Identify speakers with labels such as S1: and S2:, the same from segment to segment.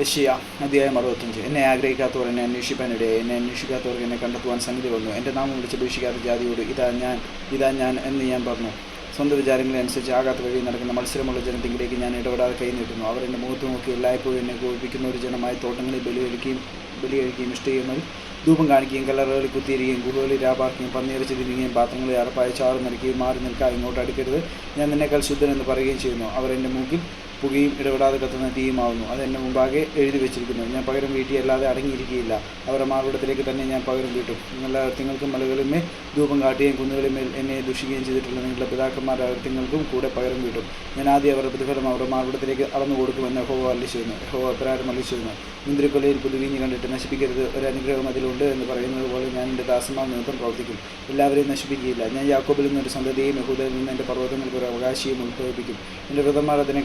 S1: യഷിയ അധ്യായം അറുപത്തഞ്ച് എന്നെ ആഗ്രഹിക്കാത്തവർ എന്നെ അന്വേഷിപ്പാനിടയെ എന്നെ അന്വേഷിക്കാത്തവർക്ക് എന്നെ കണ്ടെത്തുവാൻ സംഗതി വന്നു. എന്റെ നാമം വിളിച്ചപേക്ഷിക്കാത്ത ജാതിയോട് ഇതാ ഞാൻ ഇതാ ഞാൻ എന്ന് ഞാൻ പറഞ്ഞു. സ്വന്തം വിചാരങ്ങളനുസരിച്ച് ആകാത്ത വഴി നടക്കുന്ന മത്സരമുള്ള ജനത്തിങ്കിലേക്ക് ഞാൻ ഇടപെടാതെ കൈ നീട്ടുന്നു. അവർ എന്റെ മുഖത്ത് നോക്കി എല്ലായ്പ്പോഴും എന്നെ കോപിക്കുന്ന ഒരു ജനമായി തോട്ടങ്ങളിൽ ബലികഴിക്കുകയും ബലികഴിക്കുകയും ഇഷ്ടയുന്നതിൽ ധൂപം കാണിക്കുകയും കല്ലറകളിൽ കുത്തിയിരിക്കുകയും ഗുഹകളിൽ രാപാർക്കുകയും പന്നിയിറച്ചി തിരികുകയും പാത്രങ്ങളിൽ അറപ്പായി ചാറ് നിറയ്ക്കുകയും മാറി നിൽക്കുക ഇങ്ങോട്ട് അടുക്കരുത്. ഞാൻ നിന്നേക്കാൾ ശുദ്ധനെന്ന് പറയുകയും ചെയ്യുന്നു. അവർ എന്റെ മൂക്കിൽ പുകയും ഇടപെടാതെ കത്തുന്ന തീയുമാവുന്നു. അതെന്നെ മുമ്പാകെ എഴുതി വെച്ചിരിക്കുന്നു. ഞാൻ പകരം വീട്ടി അല്ലാതെ അടങ്ങിയിരിക്കുകയില്ല. അവരുടെ മാർവിടത്തിലേക്ക് തന്നെ ഞാൻ പകരം വീട്ടും. നിങ്ങളുടെ അർത്ഥങ്ങൾക്കും മലകളിന്മേൽ ധൂപം കാട്ടുകയും കുന്നുകളിന്മേൽ എന്നെ ദുഷിക്കുകയും ചെയ്തിട്ടുള്ള നിങ്ങളുടെ പിതാക്കന്മാരുടെ അർത്ഥങ്ങൾക്കും കൂടെ പകരം വീട്ടും. ഞാൻ ആദ്യം അവരുടെ പ്രതിഫലം അവരുടെ മാർവിടത്തിലേക്ക് അളന്നു കൊടുക്കുമെന്ന് ഹോവ അല്ലിച്ചിരുന്നു ഹോവ അപ്രാരം അല്ലിച്ചിരുന്നു മുന്തിരിക്കൊലയിൽ പുതുവീഞ്ഞ് കണ്ടിട്ട് നശിപ്പിക്കരുത്. ഒരു അനുഗ്രഹം അതിലുണ്ട് എന്ന് പറയുന്നത് പോലെ ഞാൻ എന്റെ ദാസന്മാർ നിമിത്തം പ്രവർത്തിക്കും. എല്ലാവരെയും നശിപ്പിക്കുകയില്ല. ഞാൻ യാക്കോബിൽ നിന്നൊരു സന്തതിയും യഹൂദയിൽ നിന്ന് എന്റെ പർവതങ്ങൾക്ക് ഒരു അവകാശിയും ഉത്ഭവിപ്പിക്കും. എന്റെ വൃതന്മാർ അതിനെ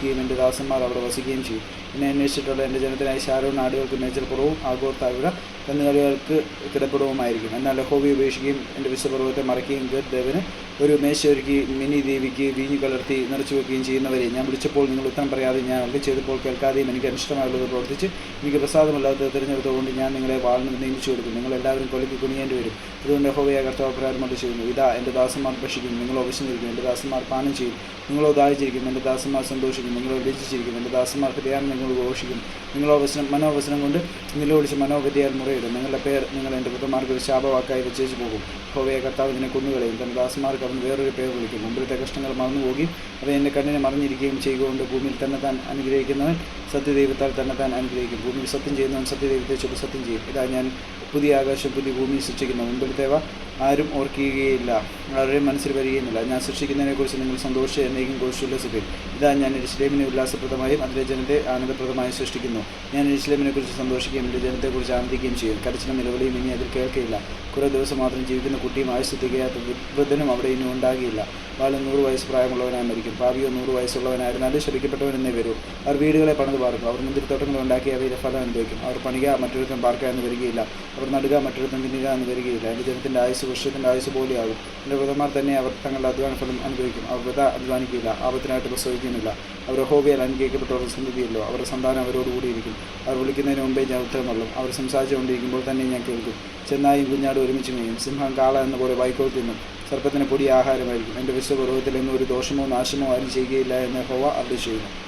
S1: കൈവശമാക്കുകയും എന്റെ ദാസന്മാർ അവിടെ വസിക്കുകയും ചെയ്യും എന്നെ അന്വേഷിച്ചിട്ടുള്ള എന്റെ ജനത്തിനായി ശാരോ നാടുകൾക്ക് മേച്ചൽപ്പുറവും ആഗോർ താഴ്വര കന്നുകാലികൾക്ക് കിടപ്പുറവുമായിരിക്കും എന്നാൽ ലഹോബി ഉപേക്ഷിക്കുകയും എന്റെ വിശ്വപർവത്തെ മറയ്ക്കുകയും ഗഡ് ദേവന് ഒരു മേശ ഒരുക്കി മിനി ദേവിക്ക് വീഞ്ഞു കലർത്തി നിറച്ചു വെക്കുകയും ചെയ്യുന്നവരെ ഞാൻ വിളിച്ചപ്പോൾ നിങ്ങൾ ഉത്തരം പറയാതെ ഞാൻ അവിടെ ചെയ്തപ്പോൾ കേൾക്കാതെയും എനിക്ക് അനിഷ്ടമായുള്ളത് പ്രവർത്തിച്ച് എനിക്ക് പ്രസാദമല്ലാത്തത് തിരഞ്ഞെടുത്തുകൊണ്ട് ഞാൻ നിങ്ങളെ വാളിന് നിയമിച്ചു കൊടുക്കും. നിങ്ങൾ എല്ലാവരും കൊലയ്ക്ക് കുനിയേണ്ടി വരും. അതുകൊണ്ട് ഹോവയ കർത്താവ് പ്രാരംഭം ചെയ്യുന്നു. ഇതാ എന്റെ ദാസന്മാർ ഭക്ഷിക്കും നിങ്ങളോ വിശന്നിരിക്കും എന്റെ ദാസന്മാർ പാനം ചെയ്യും. നിങ്ങളോ ദാഹിച്ചിരിക്കും എന്റെ ദാസന്മാർ സന്തോഷിക്കും നിങ്ങളോ രചിച്ചിരിക്കും എന്റെ ദാസന്മാർ ഹൃദയാനം നിങ്ങൾ ഘോഷിക്കും നിങ്ങളോ അവസരം മനോവസനം കൊണ്ട് നിലവിളിച്ച് മനോഗതിയാൽ മുറയിടും. നിങ്ങളുടെ പേർ നിങ്ങൾ എന്റെ പുത്രന്മാർക്ക് ഒരു ശാപവാക്കായി വെച്ചേച്ച് പോകും. ഹോവയ കർത്താവ് നിന്നെ കൊന്നുകളയും. തന്റെ ദാസന്മാർക്ക് അവൻ വേറൊരു പേർ വിളിക്കും. മുമ്പിലത്തെ കഷ്ടങ്ങൾ മറന്നുപോകുകയും അവ എന്റെ കണ്ണിനെ മറിഞ്ഞിരിക്കുകയും ചെയ്യുകൊണ്ട് ഭൂമിയിൽ തന്നെ താൻ അനുഗ്രഹിക്കുന്നവൻ. സത്യദൈവത്താൽ തന്നെ താൻ അനുഗ്രഹിക്കും. ഭൂമിയിൽ സത്യം ചെയ്യുന്നവൻ സത്യദൈവത്തെ ചൊല്ലി സത്യം ചെയ്യും. ഇതാ ഞാൻ പുതിയ ആകാശം പുതിയ ഭൂമി സൃഷ്ടിക്കുന്നു. മുമ്പിലത്തേവ ആരും ഓർക്കുകയില്ല. ആരുടെയും മനസ്സിൽ വരികയുമില്ല. ഞാൻ സൃഷ്ടിക്കുന്നതിനെക്കുറിച്ച് നിങ്ങൾ സന്തോഷം എന്നേക്കും ഘോഷിച്ചുല്ലസിപ്പിൻ ഇതാ ഞാൻ ഇസ്ലേമിനെ ഉല്ലാസപ്രദമായും അതിലെ ജനത്തെ ആനന്ദപ്രദമായും സൃഷ്ടിക്കുന്നു. ഞാൻ ഇസ്ലേമിനെക്കുറിച്ച് സന്തോഷിക്കുകയും എന്റെ ജനത്തെക്കുറിച്ച് ആനന്ദിക്കുകയും ചെയ്യും. കരച്ചിലും നിലവിളിയും ഇനി അതിൽ കേൾക്കില്ല കുറേ ദിവസം മാത്രം ജീവിക്കുന്ന കുട്ടിയും ആയുസ് തികയാത്ത വൃദ്ധനും അവിടെ ഇനി ഉണ്ടാകില്ല ബാലൻ നൂറ് വയസ്സ് പ്രായമുള്ളവനായി മരിക്കും. ഭാവിയോ നൂറ് വയസ്സുള്ളവനായിരുന്നാലും ശപിക്കപ്പെട്ടവനെന്നേ വരൂ. അവർ വീടുകളെ പണിത് പാർക്കും അവർ മുന്തിരിത്തോട്ടങ്ങൾ ഉണ്ടാക്കി അവയുടെ ഫലം അനുഭവിക്കും അവർ പണിക മറ്റൊരുത്തം പാർക്കുക എന്ന് വരികയില്ല. അവർ നടുക മറ്റൊരുത്തം തിന്നുക എന്ന് വരികയില്ല. എന്റെ ജനത്തിന്റെ ആയുസ് വൃക്ഷത്തിന്റെ ആയുസ് പോലെയാകും. എന്റെ വ്രതന്മാർ തന്നെ അവർ തങ്ങളുടെ അധ്വാന ഫലം അനുഭവിക്കും. അവർ വ്രത അധ്വാനിക്കില്ല. ആപത്തിനായിട്ട് പ്രസവിക്കുന്നില്ല. അവർ ഹോബിയാൽ അനുഗ്രഹിക്കപ്പെട്ടവരുടെ സന്തതിയല്ലോ അവരുടെ സന്താനം അവരോടുകൂടിയിരിക്കും അവർ വിളിക്കുന്നതിന് മുമ്പേ ഞാൻ ഉത്തരം നൽകും അവർ സംസാരിച്ചുകൊണ്ടിരിക്കുമ്പോൾ തന്നെ ഞാൻ കേൾക്കും. ചെന്നായും കുഞ്ഞാടും ഒരുമിച്ച് മേയും. സിംഹം കാള എന്ന പോലെ വൈക്കോൽ തിന്നും. സർപ്പത്തിന് പൊടി ആഹാരമായിരിക്കും. എന്റെ വിശ്വപർവത്തിൽ എന്നും ഒരു ദോഷമോ നാശമോ ആരും ചെയ്യുകയില്ല എന്ന് ഹോവ അവിടെ ചെയ്യുന്നു.